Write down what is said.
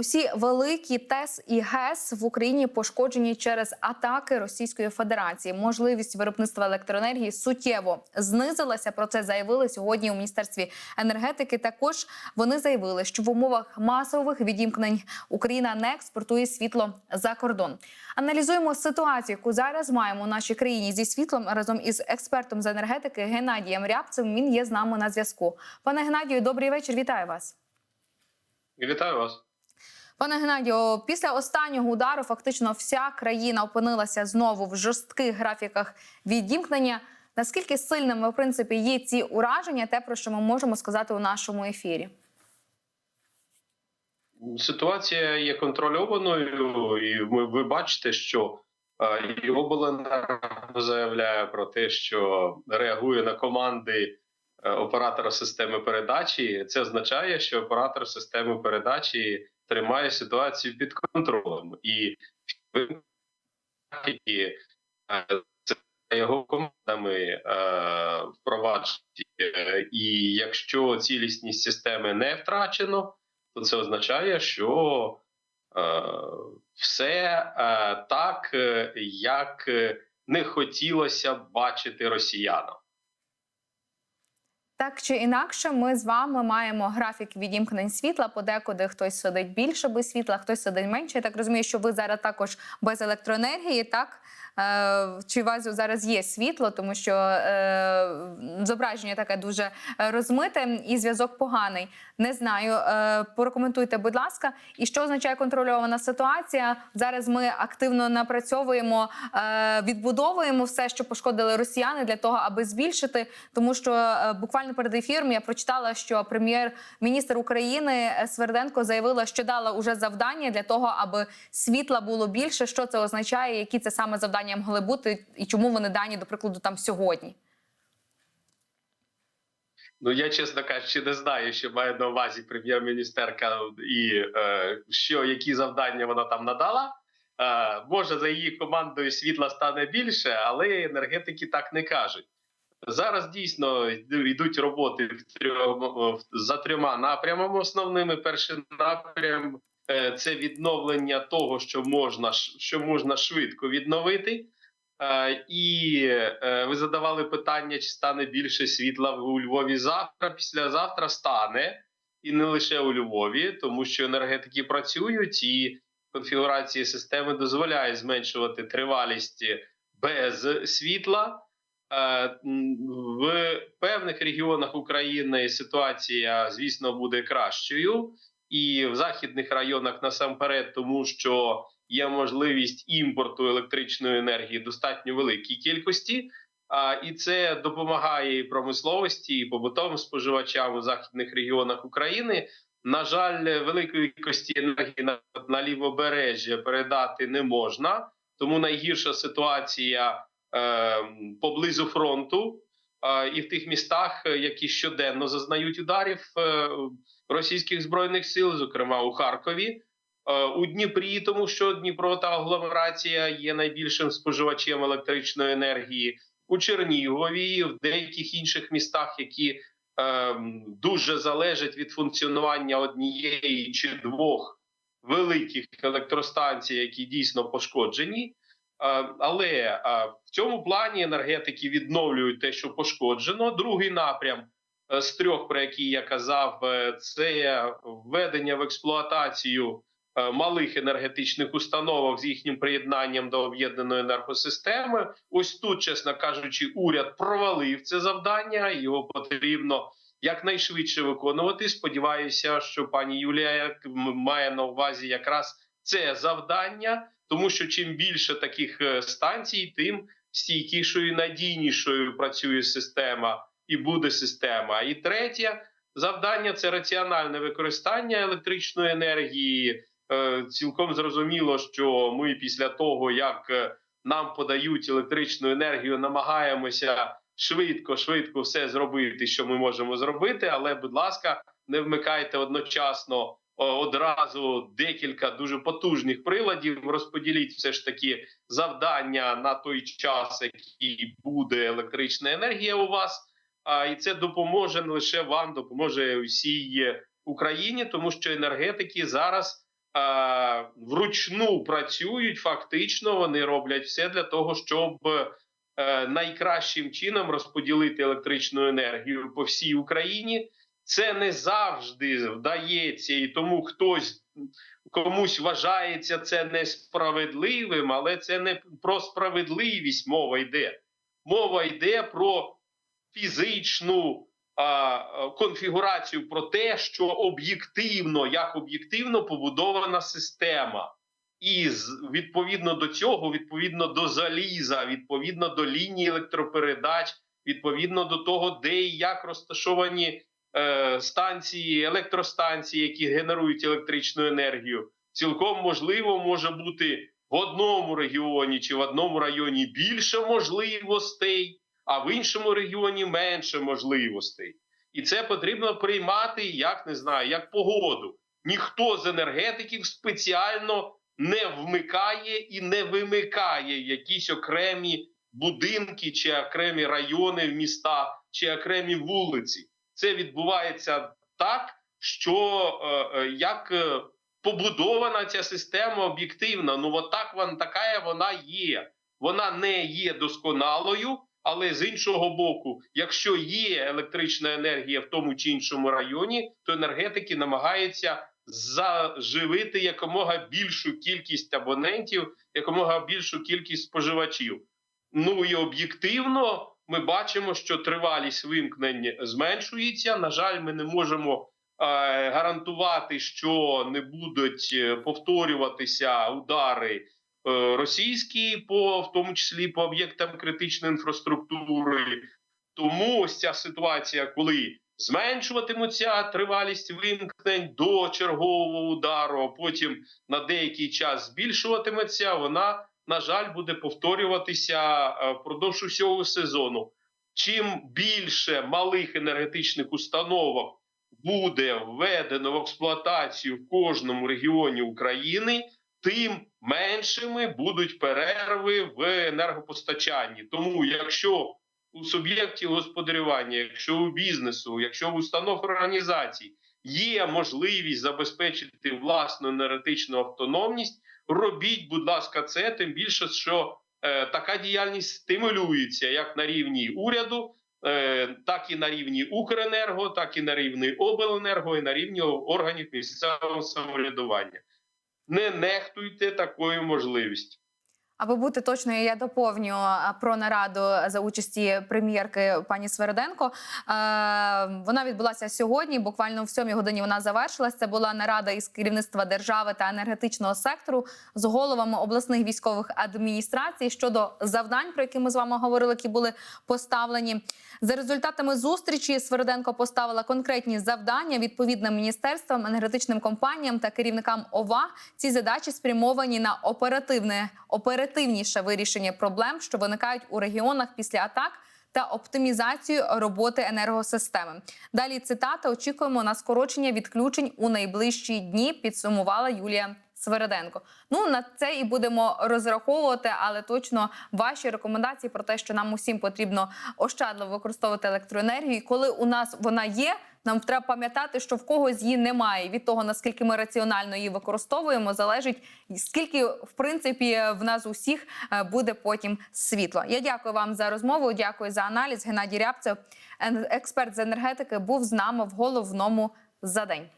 Усі великі ТЕС і ГЕС в Україні пошкоджені через атаки Російської Федерації. Можливість виробництва електроенергії суттєво знизилася. Про це заявили сьогодні у міністерстві енергетики. Також вони заявили, що в умовах масових відімкнень Україна не експортує світло за кордон. Аналізуємо ситуацію, яку зараз маємо у нашій країні зі світлом разом із експертом з енергетики Геннадієм Рябцем. Він є з нами на зв'язку. Пане Геннадію, добрий вечір. Вітаю вас. Вітаю вас. Пане Геннадію, після останнього удару фактично вся країна опинилася знову в жорстких графіках відімкнення. Наскільки сильними в принципі є ці ураження, те про що ми можемо сказати у нашому ефірі? Ситуація є контрольованою, і ми ви бачите, що е, його обленерго заявляє про те, що реагує на команди е, оператора системи передачі. Це означає, що оператор системи передачі тримає ситуацію під контролем і е, його командами е, впроваджені. Е, І якщо цілісність системи не втрачено, то це означає, що все так, як не хотілося б бачити росіянам. Так чи інакше, ми з вами маємо графік відімкнень світла. Подекуди хтось сидить більше без світла, хтось сидить менше. Я так розумію, що ви зараз також без електроенергії, так? Е, Чи у вас зараз є світло, тому що е, зображення таке дуже розмите і зв'язок поганий. Не знаю. Е, Порекоментуйте, будь ласка, і що означає контрольована ситуація? Зараз ми активно напрацьовуємо, е, відбудовуємо все, що пошкодили росіяни, для того, аби збільшити, тому що е, буквально перед ефіром я прочитала, що прем'єр-міністр України Сверденко заявила, що дала уже завдання для того, аби світла було більше. Що це означає? Які це саме завдання могли бути, і чому вони дані, до прикладу, там сьогодні? Ну я чесно кажучи, не знаю, що має на увазі прем'єр-міністерка і е, що які завдання вона там надала. Е, може за її командою світла стане більше, але енергетики так не кажуть. Зараз дійсно йдуть роботи в трьох за трьома напрямами. Основними перший напрям е, це відновлення того, що можна що можна швидко відновити. Е, І е, ви задавали питання, чи стане більше світла у Львові завтра. Післязавтра стане, і не лише у Львові, тому що енергетики працюють і конфігурації системи дозволяє зменшувати тривалість без світла. Е, В певних регіонах України ситуація, звісно, буде кращою, і в західних районах насамперед, тому що є можливість імпорту електричної енергії достатньо великій кількості, і це допомагає і промисловості і побутовим споживачам у західних регіонах України. На жаль, великої кількості енергії на, лівобережжя передати не можна, тому найгірша ситуація поблизу фронту е, і в тих містах, які щоденно зазнають ударів е, російських збройних сил, зокрема у Харкові. У Дніпрі, тому що Дніпро та агломерація є найбільшим споживачем електричної енергії у Чернігові, в деяких інших містах, які е, дуже залежать від функціонування однієї чи двох великих електростанцій, які дійсно пошкоджені. Е, але е, в цьому плані енергетики відновлюють те, що пошкоджено. Другий напрям е, з трьох, про які я казав, це введення в експлуатацію. Малих енергетичних установок з їхнім приєднанням до об'єднаної енергосистеми. Ось тут, чесно кажучи, уряд провалив це завдання. Його потрібно якнайшвидше виконувати. Сподіваюся, що пані Юлія має на увазі якраз це завдання, тому що чим більше таких е, станцій, тим стійкішою і надійнішою працює система і буде система. І третє завдання це раціональне використання електричної енергії. Е, цілком зрозуміло, що ми після того, як е, нам подають електричну енергію, намагаємося швидко, швидко все зробити, що ми можемо зробити. Але, будь ласка, не вмикайте одночасно одразу декілька дуже потужних приладів. Розподіліть все ж таки завдання на той час, який буде електрична енергія у вас. І це допоможе не лише вам, допоможе усій Україні, тому що енергетики зараз вручну працюють. Фактично, вони роблять все для того, щоб е, найкращим чином розподілити електричну енергію по всій Україні. Це не завжди вдається, і тому хтось комусь вважається це несправедливим, але це не про справедливість мова йде. Мова йде про фізичну а, конфігурацію, про те, що об'єктивно, як об'єктивно побудована система. І відповідно до цього, відповідно до заліза, відповідно до лінії електропередач, відповідно до того, де і як розташовані станції, електростанції, які генерують електричну енергію, цілком можливо може бути в одному регіоні чи в одному районі більше можливостей, а в іншому регіоні менше можливостей. І це потрібно приймати як не знаю, як погоду. Ніхто з енергетиків спеціально не вмикає і не вимикає якісь окремі будинки чи окремі райони в міста чи окремі вулиці. Це відбувається так, що е, е, як е, побудована ця система об'єктивна. Ну от так вона така вона є. Вона не є досконалою, але з іншого боку, якщо є електрична енергія в тому чи іншому районі, то енергетики намагаються заживити якомога більшу кількість абонентів, якомога більшу кількість споживачів. Ну і об'єктивно ми бачимо, що тривалість вимкнень зменшується. На жаль, ми не можемо е, гарантувати, що не будуть е, повторюватися удари е, російські, по в тому числі по об'єктам критичної інфраструктури. Тому ось ця ситуація, коли зменшуватимуться тривалість вимкнень до чергового удару, а потім на деякий час збільшуватиметься, вона на жаль, буде повторюватися е, впродовж усього сезону. Чим більше малих енергетичних установок буде введено в експлуатацію в кожному регіоні України, тим меншими будуть перерви в енергопостачанні. Тому, якщо у суб'єктів господарювання, якщо у бізнесу, якщо у установ організацій є можливість забезпечити власну енергетичну автономність, робіть, будь ласка, це тим більше, що е, така діяльність стимулюється як на рівні уряду, е, так і на рівні Укренерго, так і на рівні обленерго, і на рівні органів місцевого самоврядування. Не нехтуйте такою можливістю. Аби бути точною, я доповню про нараду за участі прем'єрки пані Свериденко. Е, Вона відбулася сьогодні. Буквально в сьомій годині вона завершилась. Це була нарада із керівництва держави та енергетичного сектору з головами обласних військових адміністрацій щодо завдань, про які ми з вами говорили, які були поставлені. За результатами зустрічі Свериденко поставила конкретні завдання відповідним міністерствам, енергетичним компаніям та керівникам ОВА. Ці задачі спрямовані на оперативне оперативніше вирішення проблем, що виникають у регіонах після атак. Та оптимізацію роботи енергосистеми. Далі цитата: очікуємо на скорочення відключень у найближчі дні. Підсумувала Юлія Свереденко. Ну на це і будемо розраховувати, але точно ваші рекомендації про те, що нам усім потрібно ощадливо використовувати електроенергію. Коли у нас вона є, нам треба пам'ятати, що в когось її немає. Від того наскільки ми раціонально її використовуємо, залежить скільки в принципі в нас усіх е, буде потім світло. Я дякую вам за розмову. Дякую за аналіз. Геннадій Рябцев, експерт з енергетики, був з нами в головному за день.